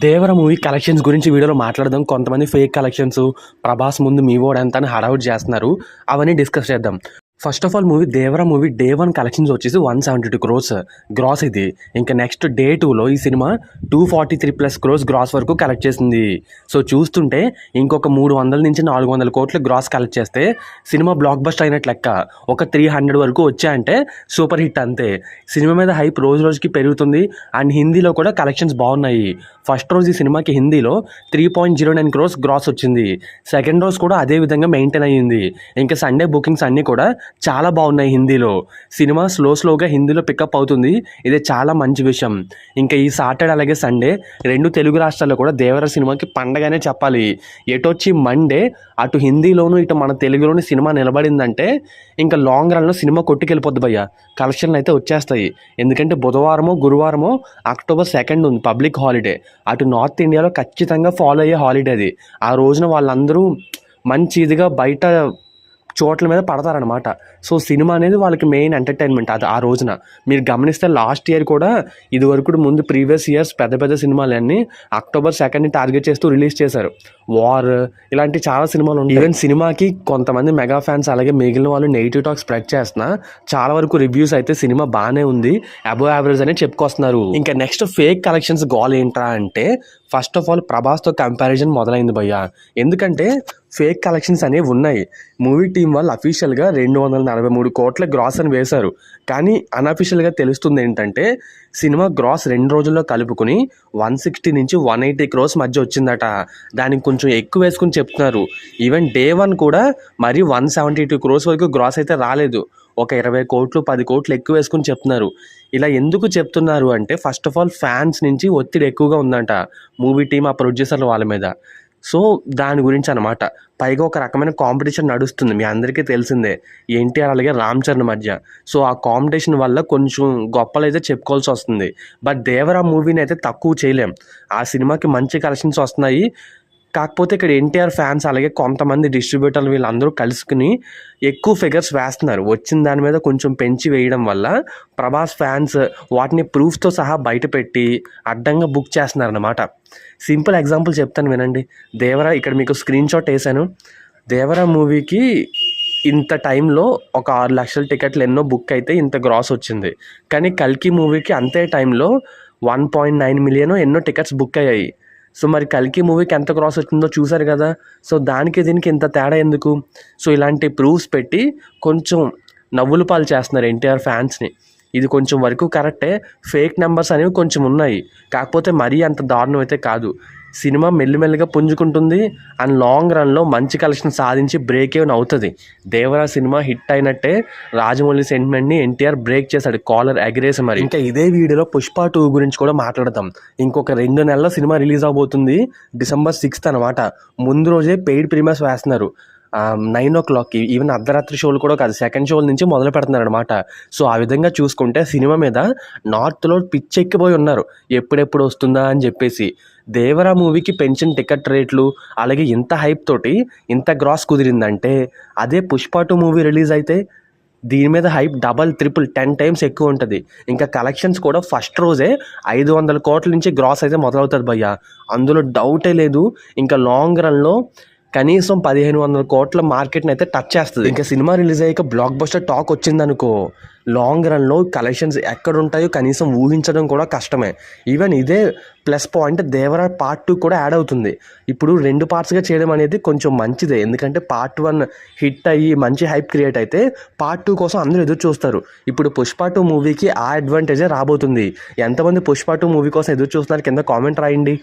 దేవర movie collections గురించి వీడియోలో మాట్లాడదాం. కొంతమంది ఫేక్ కలెక్షన్స్ ప్రభాస్ ముందు మీ ఓడంతా ఎంత అని చేస్తున్నారు. అవన్నీ డిస్కస్ చేద్దాం. First of all movie Devara movie day one collections వచ్చేసి one seventy two crores gross ఇది. ఇంకా నెక్స్ట్ డే టూలో ఈ cinema two forty three plus crores gross వరకు కలెక్ట్ చేసింది. సో చూస్తుంటే ఇంకొక మూడు వందల నుంచి నాలుగు వందల కోట్లు గ్రాస్ కలెక్ట్ చేస్తే సినిమా బ్లాక్ బస్ట్ అయినట్లు లెక్క. ఒక త్రీ హండ్రెడ్ వరకు వచ్చాయంటే సూపర్ హిట్ అంతే. సినిమా మీద హైప్ రోజు రోజుకి పెరుగుతుంది అండ్ హిందీలో కూడా కలెక్షన్స్ బాగున్నాయి. ఫస్ట్ రోజు ఈ సినిమాకి హిందీలో three point zero nine crores gross వచ్చింది. సెకండ్ రోజు కూడా అదే విధంగా మెయింటైన్ అయ్యింది. ఇంకా సండే బుకింగ్స్ అన్నీ కూడా చాలా బాగున్నాయి హిందీలో. సినిమా స్లో స్లోగా హిందీలో పికప్ అవుతుంది. ఇది చాలా మంచి విషయం. ఇంకా ఈ సాటర్డే అలాగే సండే రెండు తెలుగు రాష్ట్రాల్లో కూడా దేవర సినిమాకి పండగనే చెప్పాలి. ఎటొచ్చి మండే అటు హిందీలోను ఇటు మన తెలుగులోను సినిమా నిలబడిందంటే ఇంకా లాంగ్ రన్లో సినిమా కొట్టుకెళ్ళిపోద్ది భయ్య. కలెక్షన్లు అయితే వచ్చేస్తాయి. ఎందుకంటే బుధవారమో గురువారమో అక్టోబర్ సెకండ్ ఉంది పబ్లిక్ హాలిడే. అటు నార్త్ ఇండియాలో ఖచ్చితంగా ఫాలో అయ్యే హాలిడే అది. ఆ రోజున వాళ్ళందరూ మంచి ఇదిగా బయట చోట్ల మీద పడతారనమాట సో సినిమా అనేది వాళ్ళకి మెయిన్ ఎంటర్టైన్మెంట్ అది ఆ రోజున. మీరు గమనిస్తే లాస్ట్ ఇయర్ కూడా ఇదివరకు ముందు ప్రీవియస్ ఇయర్స్ పెద్ద పెద్ద సినిమాలన్నీ అక్టోబర్ సెకండ్ని టార్గెట్ చేస్తూ రిలీజ్ చేశారు. వార్ ఇలాంటి చాలా సినిమాలు ఉన్నాయి ఈవెన్ సినిమాకి కొంతమంది మెగా ఫ్యాన్స్ అలాగే మిగిలిన వాళ్ళు నెగిటివ్ టాక్ స్ప్రెడ్ చేస్తున్నా చాలా వరకు రివ్యూస్ అయితే సినిమా బాగానే ఉంది. అబో యావరేజ్ అని చెప్పుకొస్తున్నారు. ఇంకా నెక్స్ట్ ఫేక్ కలెక్షన్స్ గోల్ ఏంట్రా అంటే ఫస్ట్ ఆఫ్ ఆల్ ప్రభాస్తో కంపారిజన్ మొదలైంది భయ్య. ఎందుకంటే ఫేక్ కలెక్షన్స్ అనేవి ఉన్నాయి. మూవీ టీం వాళ్ళు అఫీషియల్గా రెండు వందల నలభై మూడు కోట్ల గ్రాస్ అని వేశారు. కానీ అన్అఫీషియల్గా తెలుస్తుంది ఏంటంటే సినిమా గ్రాస్ రెండు రోజుల్లో కలుపుకుని వన్ సిక్స్టీ నుంచి వన్ ఎయిటీ క్రోస్ మధ్య వచ్చిందట. దానికి కొంచెం ఎక్కువ వేసుకుని చెప్తున్నారు. ఈవెన్ డే వన్ కూడా మరి వన్ సెవెంటీ టూ క్రోస్ వరకు గ్రాస్ అయితే రాలేదు. ఒక ఇరవై కోట్లు పది కోట్లు ఎక్కువ వేసుకుని చెప్తున్నారు. ఇలా ఎందుకు చెప్తున్నారు అంటే ఫస్ట్ ఆఫ్ ఆల్ ఫ్యాన్స్ నుంచి ఒత్తిడి ఎక్కువగా ఉందంట మూవీ టీం ఆ ప్రొడ్యూసర్ల వాళ్ళ మీద. సో దాని గురించి అనమాట పైగా ఒక రకమైన కాంపిటీషన్ నడుస్తుంది. మీ అందరికీ తెలిసిందే. ఎన్టీఆర్ అలాగే రామ్ చరణ్ మధ్య. సో ఆ కాంపిటీషన్ వల్ల కొంచెం గొప్పలు అయితే చెప్పుకోవాల్సి వస్తుంది. బట్ దేవరా మూవీని అయితే తక్కువ చేయలేం. ఆ సినిమాకి మంచి కలెక్షన్స్ వస్తున్నాయి. కాకపోతే ఇక్కడ ఎన్టీఆర్ ఫ్యాన్స్ అలాగే కొంతమంది డిస్ట్రిబ్యూటర్లు వీళ్ళందరూ కలుసుకుని ఎక్కువ ఫిగర్స్ వేస్తున్నారు. వచ్చిన దాని మీద కొంచెం పెంచి వేయడం వల్ల ప్రభాస్ ఫ్యాన్స్ వాటిని ప్రూఫ్తో సహా బయటపెట్టి అడ్డంగా బుక్ చేస్తున్నారు అనమాట సింపుల్ ఎగ్జాంపుల్ చెప్తాను వినండి. దేవరా ఇక్కడ మీకు స్క్రీన్ షాట్ వేసాను దేవరా మూవీకి ఇంత టైంలో ఒక ఆరు లక్షల టికెట్లు ఎన్నో బుక్ అయితే ఇంత గ్రాస్ వచ్చింది. కానీ కల్కి మూవీకి అంతే టైంలో వన్ పాయింట్ నైన్ మిలియన్ ఎన్నో టికెట్స్ బుక్ అయ్యాయి. సో మరి కల్కి మూవీకి ఎంత క్రాస్ వచ్చిందో చూసారు కదా. సో దానికి దీనికి ఇంత తేడా ఎందుకు? సో ఇలాంటి ప్రూఫ్స్ పెట్టి కొంచెం నవ్వులు పాలు చేస్తున్నారు ఎన్టీఆర్ ఫ్యాన్స్ని ఇది కొంచెం వరకు కరెక్టే ఫేక్ నెంబర్స్ అనేవి కొంచెం ఉన్నాయి. కాకపోతే మరీ అంత దారుణం అయితే కాదు. సినిమా మెల్లిమెల్లిగా పుంజుకుంటుంది అండ్ లాంగ్ రన్లో మంచి కలెక్షన్ సాధించి బ్రేక్ ఏమైనా అవుతుంది దేవరా సినిమా హిట్ అయినట్టే రాజమౌళి సెంటిమెంట్ని ఎన్టీఆర్ బ్రేక్ చేశాడు. కాలర్ ఎగరేసి మరి. ఇంకా ఇదే వీడియోలో పుష్ప టూ గురించి కూడా మాట్లాడదాం. ఇంకొక రెండు నెలల సినిమా రిలీజ్ అవబోతుంది డిసెంబర్ సిక్స్త్ అనమాట ముందు రోజే పెయిడ్ ప్రీమియర్స్ వేస్తున్నారు. నైన్ ఓ క్లాక్కి ఈవెన్ అర్ధరాత్రి షోలు కూడా కాదు సెకండ్ షోల నుంచి మొదలు పెడుతున్నారు అనమాట సో ఆ విధంగా చూసుకుంటే సినిమా మీద నార్త్లో పిచ్చెక్కిపోయి ఉన్నారు. ఎప్పుడెప్పుడు వస్తుందా అని చెప్పేసి. దేవరా మూవీకి పెన్షన్ టికెట్ రేట్లు అలాగే ఇంత హైప్ తోటి ఇంత గ్రాస్ కుదిరిందంటే అదే పుష్ప టూ మూవీ రిలీజ్ అయితే దీని మీద hype double triple ten times ఎక్కువ ఉంటుంది. ఇంకా కలెక్షన్స్ కూడా ఫస్ట్ రోజే ఐదు వందల కోట్ల నుంచి గ్రాస్ అయితే మొదలవుతుంది భయ్య. అందులో డౌటే లేదు. ఇంకా లాంగ్ రన్లో కనీసం పదిహేను వందల కోట్ల మార్కెట్ని అయితే టచ్ చేస్తుంది. ఇంకా సినిమా రిలీజ్ అయ్యాక బ్లాక్ బస్టర్ టాక్ వచ్చిందనుకో లాంగ్ రన్లో కలెక్షన్స్ ఎక్కడ ఉంటాయో కనీసం ఊహించడం కూడా కష్టమే. ఈవెన్ ఇదే plus point Devara part two కూడా యాడ్ అవుతుంది. ఇప్పుడు రెండు పార్ట్స్గా చేయడం అనేది కొంచెం మంచిదే. ఎందుకంటే పార్ట్ వన్ హిట్ అయ్యి మంచి హైప్ క్రియేట్ అయితే పార్ట్ టూ కోసం అందరూ ఎదురు చూస్తారు. ఇప్పుడు పుష్ప టూ మూవీకి ఆ అడ్వాంటేజే రాబోతుంది. ఎంతమంది పుష్ప టూ మూవీ కోసం ఎదురు చూస్తున్నారు? కింద కామెంట్ రాయండి.